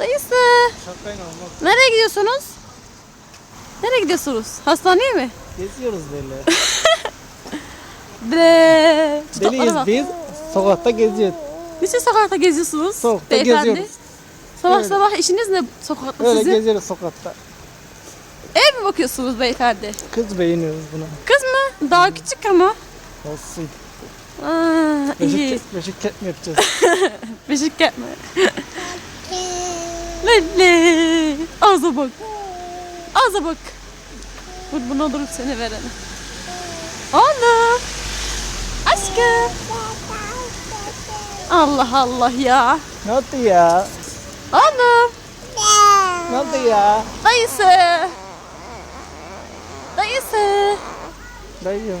Dayısı. Nereye gidiyorsunuz? Nereye gidiyorsunuz? Hastaneye mi? Geziyoruz böyle. Bre. Deliyiz biz. Sokakta geziyoruz. Niçin sokakta geziyorsunuz? Sokakta beyefendi? geziyoruz. Sabah Öyle. sabah işiniz ne sokakta Öyle sizin? geziyoruz sokakta. Ev mi bakıyorsunuz beyefendi? Kız beğeniyoruz bunu. Kız mı? Daha küçük ama. Olsun. Aa, iyi. Beşik, beşik ket mi yapacağız? Beşik yapma. Lele. Ağza bak. Ağza bak. Dur buna durup seni verene. Oğlum. Aşkım. Allah Allah ya. ne oldu ya? Oğlum. Ne oldu ya? Dayısı. Dayısı. Dayım.